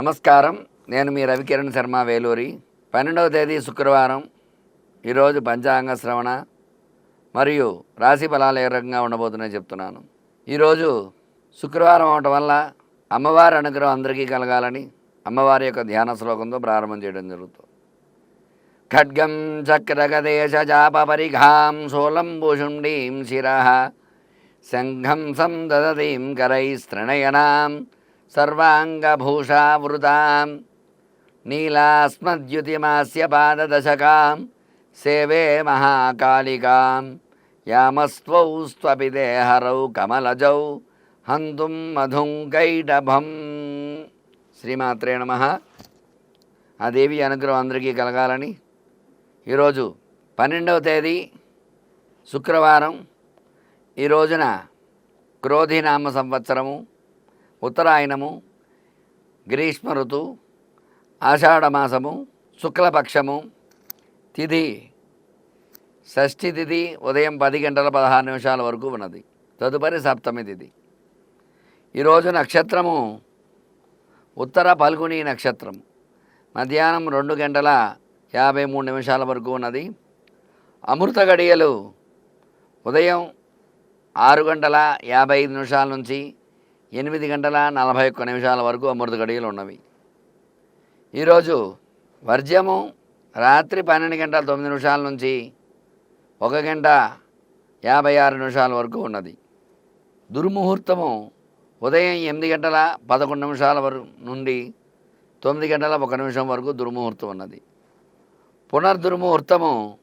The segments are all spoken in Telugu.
నమస్కారం. నేను మీ రవికిరణ్ శర్మ వేలూరి. పన్నెండవ తేదీ శుక్రవారం. ఈరోజు పంచాంగ శ్రవణ మరియు రాశి ఫలాలు ఏ రకంగా ఉండబోతున్నాయో చెప్తున్నాను. ఈరోజు శుక్రవారం అవటం వల్ల అమ్మవారి అనుగ్రహం అందరికీ కలగాలని అమ్మవారి యొక్క ధ్యాన శ్లోకంతో ప్రారంభం చేయడం జరుగుతుంది. ఖడ్గం చక్రగదేశజాపరిఘాం సోలంబుషుండీం శిర శంఘం సందదీం కరైస్తృణయనాం సర్వాంగభూషావృతాం నీలాస్మద్యుతిమాస్య పాదదశకాం సేవే మహాకాళికాం యామస్త్వౌ స్వపిదేహరౌ కమలజౌ హంతుం మధుం కైటభం శ్రీమాత్రే నమ. ఆ దేవి అనుగ్రహం అందరికీ కలగాలని ఈరోజు పన్నెండవ తేదీ శుక్రవారం. ఈ రోజున క్రోధినామ సంవత్సరము. ఉత్తరాయణము గ్రీష్మ ఋతువు ఆషాఢమాసము శుక్లపక్షము తిథి షష్ఠి తిథి ఉదయం పది గంటల పదహారు నిమిషాల వరకు ఉన్నది. తదుపరి సప్తమి తిథి ఈరోజు నక్షత్రము ఉత్తర పల్గుని నక్షత్రం మధ్యాహ్నం రెండు గంటల యాభై మూడు నిమిషాల వరకు ఉన్నది. అమృత గడియలు ఉదయం ఆరు గంటల యాభై ఐదు నిమిషాల నుంచి ఎనిమిది గంటల నలభై ఒక్క నిమిషాల వరకు అమృత గడియలు ఉన్నవి. ఈరోజు వర్జ్యము రాత్రి పన్నెండు గంటల తొమ్మిది నిమిషాల నుంచి ఒక గంట యాభై ఆరు నిమిషాల వరకు ఉన్నది. దుర్ముహూర్తము ఉదయం ఎనిమిది గంటల పదకొండు నిమిషాల వరకు నుండి తొమ్మిది గంటల ఒక నిమిషం వరకు దుర్ముహూర్తం ఉన్నది. పునర్దుర్ముహూర్తము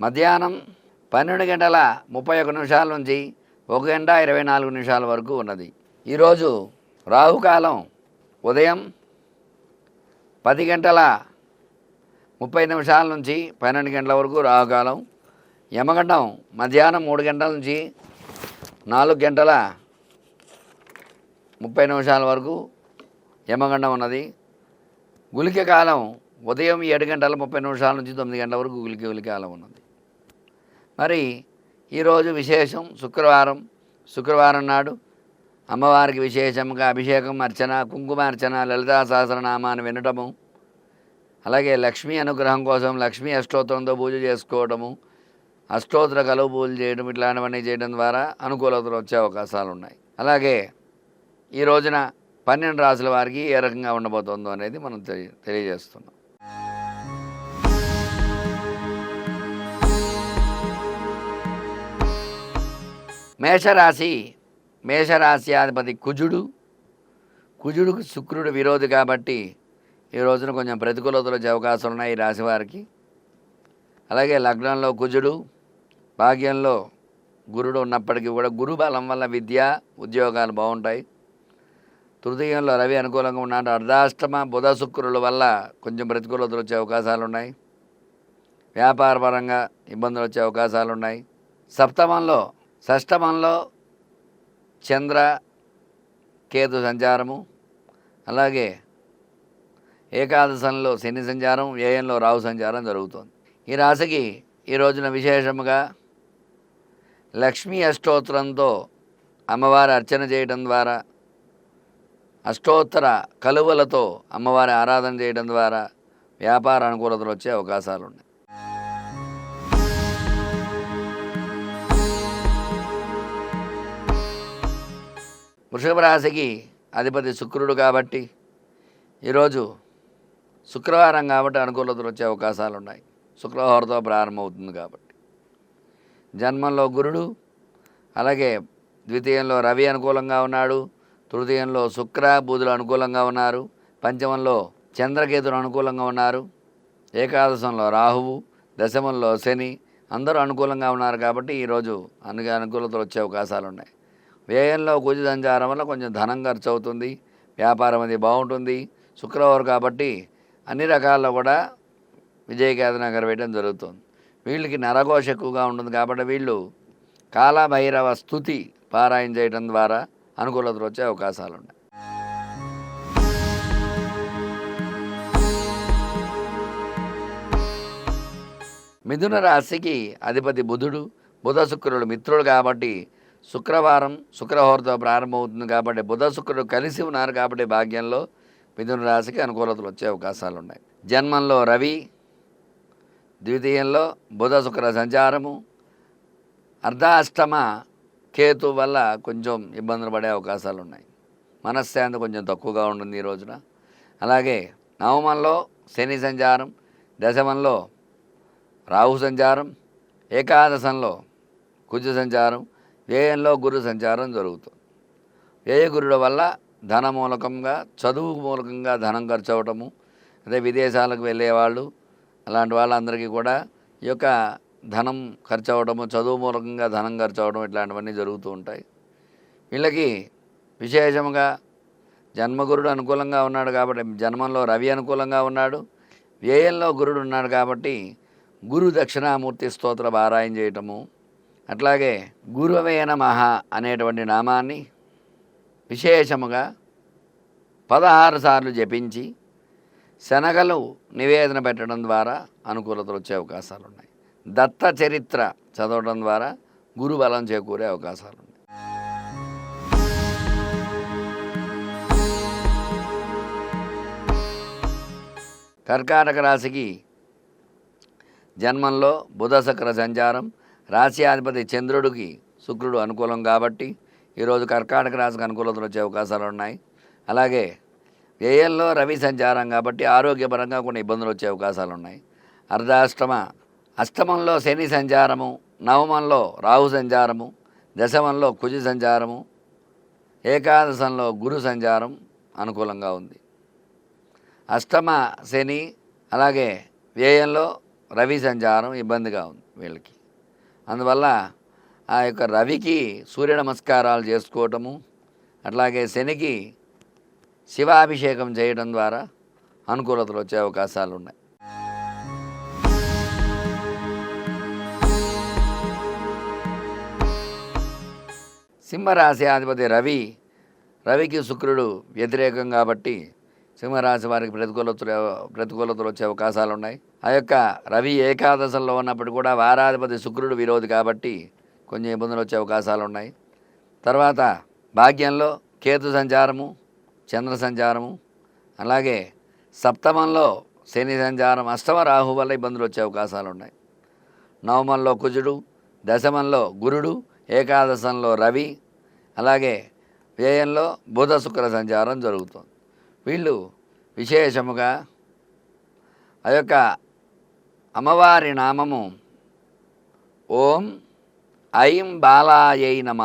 మధ్యాహ్నం పన్నెండు గంటల ముప్పై ఒక నిమిషాల నుంచి ఒక గంట ఇరవై నాలుగు నిమిషాల వరకు ఉన్నది. ఈరోజు రాహుకాలం ఉదయం పది గంటల ముప్పై నిమిషాల నుంచి పన్నెండు గంటల వరకు రాహుకాలం. యమగండం మధ్యాహ్నం మూడు గంటల నుంచి నాలుగు గంటల ముప్పై నిమిషాల వరకు యమగండం ఉన్నది. గులిక కాలం ఉదయం ఏడు గంటల ముప్పై నిమిషాల నుంచి తొమ్మిది గంటల వరకు గులికి గులిక కాలం ఉన్నది. మరి ఈరోజు విశేషం శుక్రవారం. శుక్రవారం నాడు అమ్మవారికి విశేషంగా అభిషేకం అర్చన కుంకుమార్చన లలితా సహస్రనామాన్ని వినటము అలాగే లక్ష్మీ అనుగ్రహం కోసం లక్ష్మీ అష్టోత్తరంతో పూజ చేసుకోవడము అష్టోత్తర కలువు పూజలు చేయడం ఇట్లాంటివన్నీ చేయడం ద్వారా అనుకూలతలు వచ్చే అవకాశాలు ఉన్నాయి అలాగే ఈ రోజున పన్నెండు రాసుల వారికి ఏ రకంగా ఉండబోతుందో అనేది మనం తెలియ తెలియజేస్తున్నాం. మేషరాశి మేషరాశ్యాధిపతి కుజుడు. కుజుడుకు శుక్రుడు విరోధి కాబట్టి ఈ రోజున కొంచెం ప్రతికూలతలు వచ్చే అవకాశాలు ఉన్నాయి ఈ రాశి వారికి. అలాగే లగ్నంలో కుజుడు భాగ్యంలో గురుడు ఉన్నప్పటికీ కూడా గురు బలం వల్ల విద్య ఉద్యోగాలు బాగుంటాయి. తృతీయంలో రవి అనుకూలంగా ఉన్నాడు. అర్ధాష్టమ బుధ శుక్రుల వల్ల కొంచెం ప్రతికూలతలు వచ్చే అవకాశాలు ఉన్నాయి వ్యాపారపరంగా ఇబ్బందులు వచ్చే అవకాశాలు ఉన్నాయి సప్తమంలో షష్టమంలో చంద్ర కేతు సంచారము అలాగే ఏకాదశంలో శని సంచారం వ్యయంలో రాహు సంచారం జరుగుతుంది. ఈ రాశికి ఈ రోజున విశేషముగా లక్ష్మీ అష్టోత్తరంతో అమ్మవారి అర్చన చేయడం ద్వారా అష్టోత్తర కలువలతో అమ్మవారి ఆరాధన చేయడం ద్వారా వ్యాపార అనుకూలతలు వచ్చే అవకాశాలు ఉన్నాయి వృషభ రాశికి అధిపతి శుక్రుడు కాబట్టి ఈరోజు శుక్రవారం కాబట్టి అనుకూలతలు వచ్చే అవకాశాలు ఉన్నాయి. శుక్రవారంతో ప్రారంభమవుతుంది కాబట్టి. జన్మంలో గురుడు అలాగే ద్వితీయంలో రవి అనుకూలంగా ఉన్నాడు తృతీయంలో శుక్ర బుధులు అనుకూలంగా ఉన్నారు పంచమంలో చంద్రకేతులు అనుకూలంగా ఉన్నారు ఏకాదశంలో రాహువు దశమంలో శని అందరూ అనుకూలంగా ఉన్నారు కాబట్టి ఈరోజు అను అనుకూలతలు వచ్చే అవకాశాలు ఉన్నాయి. వ్యయంలో కుజ సంచారం వల్ల కొంచెం ధనం ఖర్చు అవుతుంది వ్యాపారం అది బాగుంటుంది. శుక్రవారం కాబట్టి అన్ని రకాల్లో కూడా విజయకేతనగర్ వేయడం జరుగుతుంది. వీళ్ళకి నరఘోష ఎక్కువగా ఉంటుంది కాబట్టి వీళ్ళు కాలభైరవ స్థుతి పారాయణ చేయడం ద్వారా అనుకూలతలు వచ్చే అవకాశాలు ఉన్నాయి. మిథున రాశికి అధిపతి బుధుడు బుధ శుక్రుడు మిత్రుడు కాబట్టి శుక్రవారం శుక్రహోరతో ప్రారంభమవుతుంది కాబట్టి బుధ శుక్రుడు కలిసి ఉన్నారు కాబట్టి భాగ్యంలో మిథున రాశికి అనుకూలతలు వచ్చే అవకాశాలు ఉన్నాయి. జన్మంలో రవి ద్వితీయంలో బుధ శుక్ర సంచారము. అర్ధాష్టమ కేతు వల్ల కొంచెం ఇబ్బందులు పడే అవకాశాలు ఉన్నాయి. మనశ్శాంతి కొంచెం తక్కువగా ఉంటుంది ఈ రోజున. అలాగే నవమంలో శని సంచారం దశమంలో రాహు సంచారం ఏకాదశంలో కుజ సంచారం వ్యయంలో గురు సంచారం జరుగుతుంది. వ్యయ గురుడు వల్ల ధన మూలకంగా చదువు మూలకంగా ధనం ఖర్చు అవటము అదే విదేశాలకు వెళ్ళేవాళ్ళు అలాంటి వాళ్ళందరికీ కూడా ఈ యొక్క ధనం ఖర్చు అవ్వటము చదువు మూలకంగా ధనం ఖర్చు అవ్వడం ఇట్లాంటివన్నీ జరుగుతూ ఉంటాయి. వీళ్ళకి విశేషంగా జన్మగురుడు అనుకూలంగా ఉన్నాడు కాబట్టి జన్మంలో రవి అనుకూలంగా ఉన్నాడు వ్యయంలో గురుడు ఉన్నాడు కాబట్టి గురు దక్షిణామూర్తి స్తోత్ర పారాయణ చేయటము అట్లాగే గురువే నమః అనేటువంటి నామాన్ని విశేషముగా పదహారు సార్లు జపించి శనగలు నివేదన పెట్టడం ద్వారా అనుకూలతలు వచ్చే అవకాశాలు ఉన్నాయి దత్త చరిత్ర చదవడం ద్వారా గురుబలం చేకూరే అవకాశాలు ఉన్నాయి కర్కాటక రాశికి జన్మంలో బుధశుక్ర సంచారం రాశ్యాధిపతి చంద్రుడికి శుక్రుడు అనుకూలం కాబట్టి ఈరోజు కర్కాటక రాశికి అనుకూలతలు వచ్చే అవకాశాలు ఉన్నాయి. అలాగే వ్యయంలో రవి సంచారం కాబట్టి ఆరోగ్యపరంగా కొన్ని ఇబ్బందులు వచ్చే అవకాశాలు ఉన్నాయి. అర్ధాష్టమ అష్టమంలో శని సంచారము నవమంలో రాహు సంచారము దశమంలో కుజ సంచారము ఏకాదశంలో గురు సంచారం అనుకూలంగా ఉంది. అష్టమ శని అలాగే వ్యయంలో రవి సంచారం ఇబ్బందిగా ఉంది వీళ్ళకి. అందువల్ల ఆ యొక్క రవికి సూర్య నమస్కారాలు చేసుకోవటము అట్లాగే శనికి శివాభిషేకం చేయడం ద్వారా అనుకూలతలు వచ్చే అవకాశాలు ఉన్నాయి. సింహరాశి అధిపతి రవి రవికి శుక్రుడు వ్యతిరేకం కాబట్టి సింహరాశి వారికి ప్రతికూలతలు ప్రతికూలతలు వచ్చే అవకాశాలు ఉన్నాయి. ఆ యొక్క రవి ఏకాదశంలో ఉన్నప్పుడు కూడా వారాధిపతి శుక్రుడు విరోధి కాబట్టి కొంచెం ఇబ్బందులు వచ్చే అవకాశాలు ఉన్నాయి. తర్వాత భాగ్యంలో కేతు సంచారము చంద్ర సంచారము అలాగే సప్తమంలో శని సంచారం అష్టమ రాహు వల్ల ఇబ్బందులు వచ్చే అవకాశాలు ఉన్నాయి. నవమంలో కుజుడు దశమంలో గురుడు ఏకాదశంలో రవి అలాగే వ్యయంలో బుధ శుక్ర సంచారం జరుగుతుంది. వీళ్ళు విశేషముగా ఆ యొక్క అమ్మవారి నామము ఓం ఐం బాలాయై నమ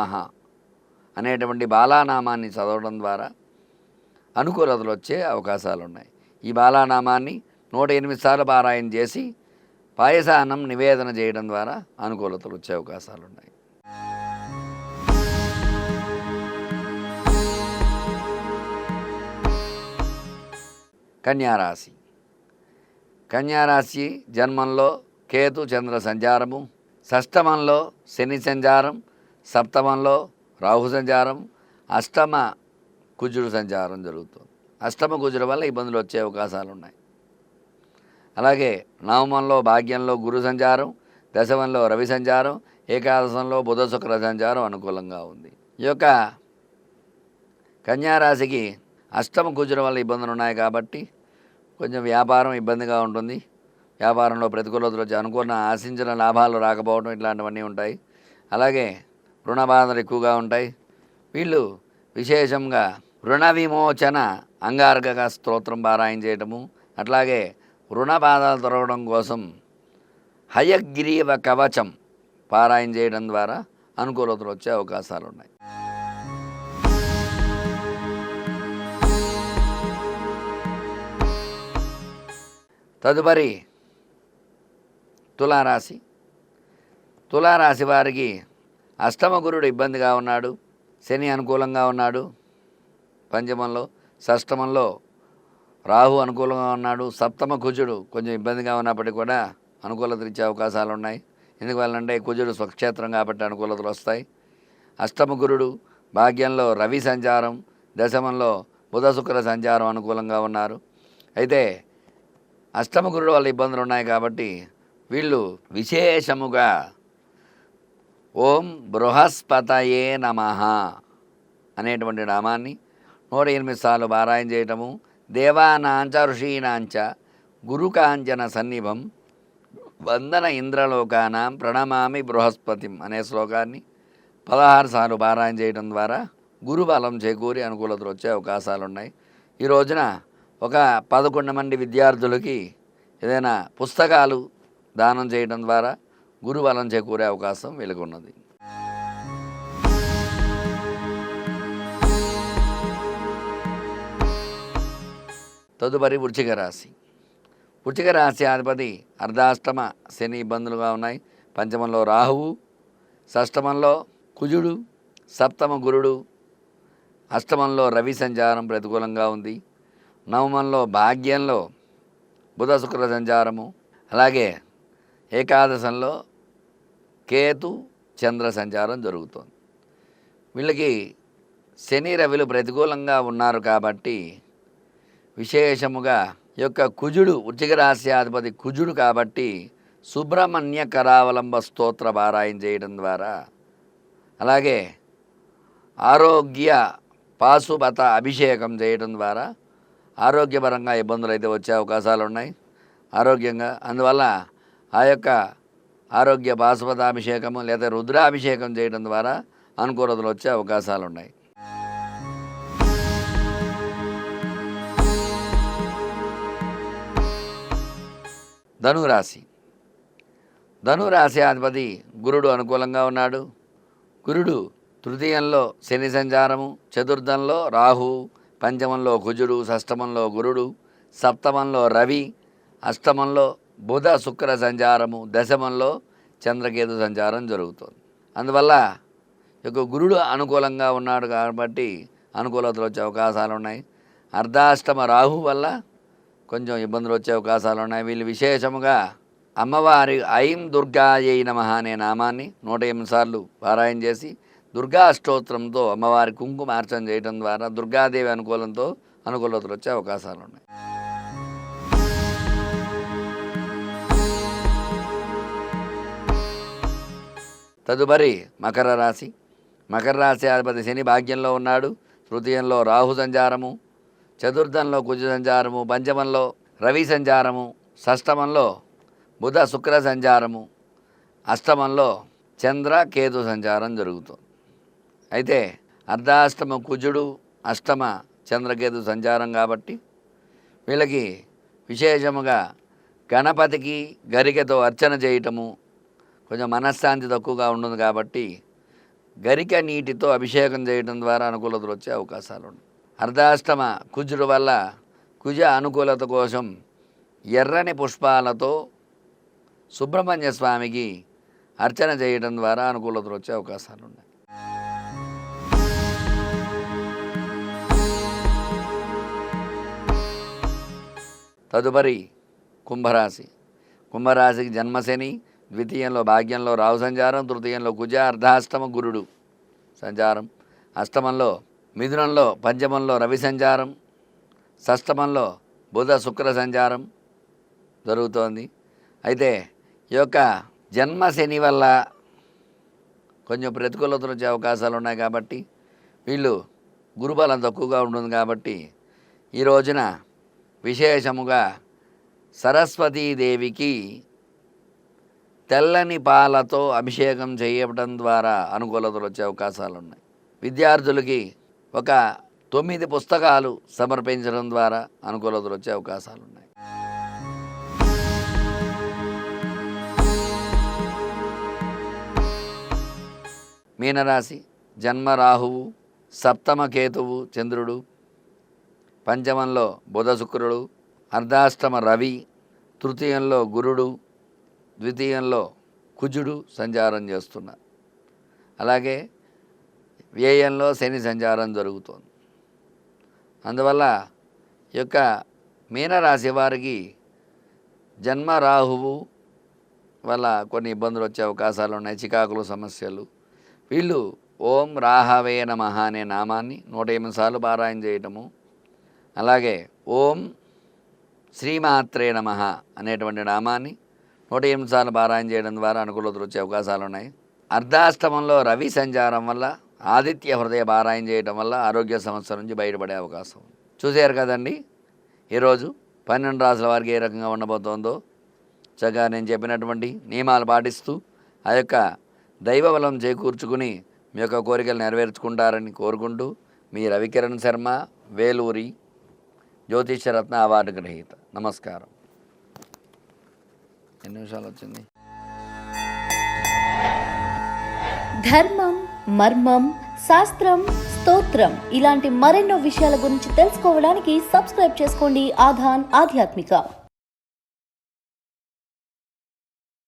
అనేటువంటి బాలానామాన్ని చదవడం ద్వారా అనుకూలతలు వచ్చే అవకాశాలు ఉన్నాయి ఈ బాలానామాన్ని నూట ఎనిమిది సార్లు పారాయణ చేసి పాయసానం నివేదన చేయడం ద్వారా అనుకూలతలు వచ్చే అవకాశాలు ఉన్నాయి కన్యారాశి. కన్యారాశి జన్మంలో కేతు చంద్ర సంచారము షష్టమంలో శని సంచారం సప్తమంలో రాహు సంచారం అష్టమ కుజుడు సంచారం జరుగుతుంది. అష్టమ కుజుడు వల్ల ఇబ్బందులు వచ్చే అవకాశాలు ఉన్నాయి. అలాగే నవమంలో భాగ్యంలో గురు సంచారం దశమంలో రవి సంచారం ఏకాదశంలో బుధ శుక్ర సంచారం అనుకూలంగా ఉంది. ఈ యొక్క కన్యారాశికి అష్టమ కుజుడు వల్ల ఇబ్బందులు ఉన్నాయి కాబట్టి కొంచెం వ్యాపారం ఇబ్బందిగా ఉంటుంది. వ్యాపారంలో ప్రతికూలతలు వచ్చి అనుకున్న ఆశించిన లాభాలు రాకపోవడం ఇట్లాంటివన్నీ ఉంటాయి. అలాగే రుణ బాధలు ఎక్కువగా ఉంటాయి. వీళ్ళు విశేషంగా రుణ విమోచన అంగారక స్తోత్రం పారాయణ చేయటము అట్లాగే రుణ బాధలు తొలగడం కోసం హయగ్రీవ కవచం పారాయణ చేయడం ద్వారా అనుకూలతలు వచ్చే అవకాశాలు ఉన్నాయి తదుపరి తులారాశి. తులారాశి వారికి అష్టమ గురుడు ఇబ్బందిగా ఉన్నాడు శని అనుకూలంగా ఉన్నాడు పంచమంలో షష్టమంలో రాహు అనుకూలంగా ఉన్నాడు సప్తమ కుజుడు కొంచెం ఇబ్బందిగా ఉన్నప్పటికీ కూడా అనుకూలతలు ఇచ్చే అవకాశాలు ఉన్నాయి. ఎందువల్లంటే కుజుడు స్వక్షేత్రం కాబట్టి అనుకూలతలు వస్తాయి. అష్టమ గురుడు భాగ్యంలో రవి సంచారం దశమంలో బుధ శుక్ర సంచారం అనుకూలంగా ఉన్నారు. అయితే అష్టమ గురుడు వల్ల ఇబ్బందులు ఉన్నాయి కాబట్టి వీళ్ళు విశేషముగా ఓం బృహస్పతయే నమ అనేటువంటి నామాన్ని నూట ఎనిమిది సార్లు పారాయణ చేయటము దేవానాంచ ఋషీనాంచ గురుకాంచన సన్నిభం వందన ఇంద్రలోకానాం ప్రణమామి బృహస్పతిం అనే శ్లోకాన్ని పదహారు సార్లు పారాయణ చేయడం ద్వారా గురుబలం చేకూరి అనుకూలతలు వచ్చే అవకాశాలు ఉన్నాయి ఈ రోజున ఒక పదకొండు మంది విద్యార్థులకి ఏదైనా పుస్తకాలు దానం చేయడం ద్వారా గురుబలం చేకూరే అవకాశం వెలుగున్నది తదుపరి వృచ్చిక రాశి. వృచ్చిక రాశి అధిపతి అర్ధాష్టమ శని ఇబ్బందులుగా ఉన్నాయి. పంచమంలో రాహువు షష్టమంలో కుజుడు సప్తమ గురుడు అష్టమంలో రవి సంచారం ప్రతికూలంగా ఉంది. నవమంలో భాగ్యంలో బుధ శుక్ర సంచారము అలాగే ఏకాదశంలో కేతు చంద్ర సంచారం జరుగుతుంది. వీళ్ళకి శని రవిలు ప్రతికూలంగా ఉన్నారు కాబట్టి విశేషముగా యొక్క కుజుడు వృచ్చిక రాశ్యాధిపతి కుజుడు కాబట్టి సుబ్రహ్మణ్య కరావలంబ స్తోత్ర పారాయణ చేయడం ద్వారా అలాగే ఆరోగ్య పాశుపత అభిషేకం చేయడం ద్వారా ఆరోగ్యపరంగా ఇబ్బందులు అయితే వచ్చే అవకాశాలు ఉన్నాయి ఆరోగ్యంగా అందువల్ల ఆ యొక్క ఆరోగ్య పాశుపతాభిషేకము లేదా రుద్రాభిషేకం చేయడం ద్వారా అనుకూలతలు వచ్చే అవకాశాలు ఉన్నాయి ధనురాశి. ధనురాశి అధిపతి గురుడు అనుకూలంగా ఉన్నాడు. గురుడు తృతీయంలో శని సంచారము చతుర్థంలో రాహు పంచమంలో కుజుడు షష్టమంలో గురుడు సప్తమంలో రవి అష్టమంలో బుధ శుక్ర సంచారము దశమంలో చంద్రకేతు సంచారం జరుగుతుంది. అందువల్ల యొక్క గురుడు అనుకూలంగా ఉన్నాడు కాబట్టి అనుకూలతలు వచ్చే అవకాశాలు ఉన్నాయి. అర్ధాష్టమ రాహు వల్ల కొంచెం ఇబ్బందులు వచ్చే అవకాశాలు ఉన్నాయి. వీళ్ళు విశేషముగా అమ్మవారి ఐం దుర్గాయై నమ అనే నామాన్ని నూట ఎనిమిది సార్లు పారాయణ చేసి దుర్గా అష్టోత్తరంతో అమ్మవారి కుంకుమార్చన చేయడం ద్వారా దుర్గాదేవి అనుకూలంతో అనుకూలతలు వచ్చే అవకాశాలు ఉన్నాయి. తదుపరి మకర రాశి. మకర రాశి అధిపతి శని భాగ్యంలో ఉన్నాడు. తృతీయంలో రాహు సంచారము. చతుర్థంలో కుజ సంచారము. పంచమంలో రవి సంచారము. షష్టమంలో బుధ శుక్ర సంచారము. అష్టమంలో చంద్ర కేతు సంచారం జరుగుతుంది. అయితే అర్ధాష్టమ కుజుడు అష్టమ చంద్రకేతు సంచారం కాబట్టి వీళ్ళకి విశేషముగా గణపతికి గరికతో అర్చన చేయటము కొంచెం మనశ్శాంతి తక్కువగా ఉంటుంది కాబట్టి గరిక నీటితో అభిషేకం చేయడం ద్వారా అనుకూలతలు వచ్చే అవకాశాలు ఉన్నాయి. అర్ధాష్టమ కుజుడు వల్ల కుజ అనుకూలత కోసం ఎర్రని పుష్పాలతో సుబ్రహ్మణ్య స్వామికి అర్చన చేయడం ద్వారా అనుకూలతలు వచ్చే అవకాశాలు ఉన్నాయి. తదుపరి కుంభరాశి. కుంభరాశికి జన్మశని ద్వితీయంలో భాగ్యంలో రావు సంచారం తృతీయంలో కుజ అర్ధాష్టమ గురుడు సంచారం. అష్టమంలో మిథునంలో పంచమంలో రవి సంచారం. షష్టమంలో బుధ శుక్ర సంచారం జరుగుతోంది. అయితే ఈ యొక్క జన్మ శని వల్ల కొంచెం ప్రతికూలతలు వచ్చే అవకాశాలు ఉన్నాయి కాబట్టి వీళ్ళు గురుబలం తక్కువగా ఉంటుంది కాబట్టి ఈ రోజున విశేషముగా సరస్వతీదేవికి తెల్లని పాలతో అభిషేకం చేయడం ద్వారా అనుకూలతలు వచ్చే అవకాశాలు ఉన్నాయి విద్యార్థులకి ఒక తొమ్మిది పుస్తకాలు సమర్పించడం ద్వారా అనుకూలతలు వచ్చే అవకాశాలు ఉన్నాయి మీనరాశి జన్మ రాహువు సప్తమ కేతువు చంద్రుడు పంచమంలో బుధ శుక్రుడు అర్ధాష్టమ రవి తృతీయంలో గురుడు ద్వితీయంలో కుజుడు సంచారం చేస్తున్నారు అలాగే వ్యయంలో శని సంచారం జరుగుతోంది. అందువల్ల ఈ యొక్క మీనరాశి వారికి జన్మ రాహువు వల్ల కొన్ని ఇబ్బందులు వచ్చే అవకాశాలు ఉన్నాయి. చికాకులు సమస్యలు. వీళ్ళు ఓం రాహవే నమ అనే నామాన్ని నూట ఎనిమిది సార్లు పారాయణ చేయటము అలాగే ఓం శ్రీమాత్రే నమ అనేటువంటి నామాన్ని నూట ఎనిమిది సార్లు పారాయణ చేయడం ద్వారా అనుకూలతలు వచ్చే అవకాశాలు ఉన్నాయి. అర్ధాష్టమంలో రవి సంచారం వల్ల ఆదిత్య హృదయ పారాయణ చేయడం వల్ల ఆరోగ్య సమస్య నుంచి బయటపడే అవకాశం చూసారు చూశారు కదండి? ఈరోజు పన్నెండు రాసుల వారికి ఏ రకంగా ఉండబోతోందో? చక్కగా నేను చెప్పినటువంటి నియమాలు పాటిస్తూ ఆ యొక్క దైవ బలం చేకూర్చుకుని మీ యొక్క కోరికలు నెరవేర్చుకుంటారని కోరుకుంటూ మీ రవికిరణ్ శర్మ వేలూరి జ్యోతిషరత్న అవార్డు గ్రహీత. నమస్కారం. ఎన్ని నిమిషాలు వచ్చింది ధర్మం మర్మం శాస్త్రం స్తోత్రం ఇలాంటి మరెన్నో విషయాల గురించి తెలుసుకోవడానికి సబ్స్క్రైబ్ చేసుకోండి ఆధాన్ ఆధ్యాత్మిక.